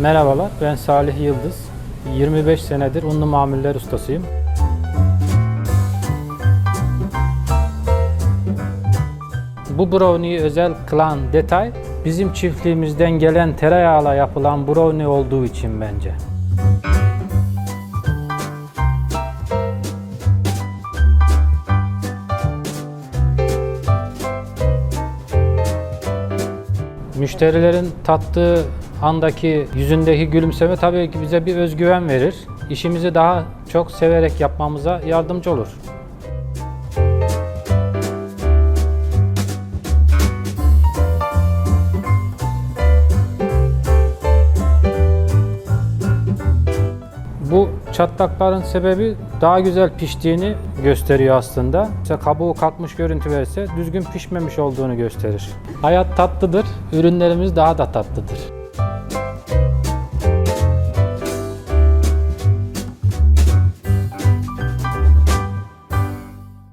Merhabalar, ben Salih Yıldız. 25 senedir unlu mamuller ustasıyım. Bu brownie'yi özel kılan detay bizim çiftliğimizden gelen tereyağıyla yapılan brownie olduğu için bence. Müşterilerin tattığı andaki yüzündeki gülümseme tabii ki bize bir özgüven verir. İşimizi daha çok severek yapmamıza yardımcı olur. Bu çatlakların sebebi daha güzel piştiğini gösteriyor aslında. İşte kabuğu kalkmış görüntü verirse düzgün pişmemiş olduğunu gösterir. Hayat tatlıdır, ürünlerimiz daha da tatlıdır.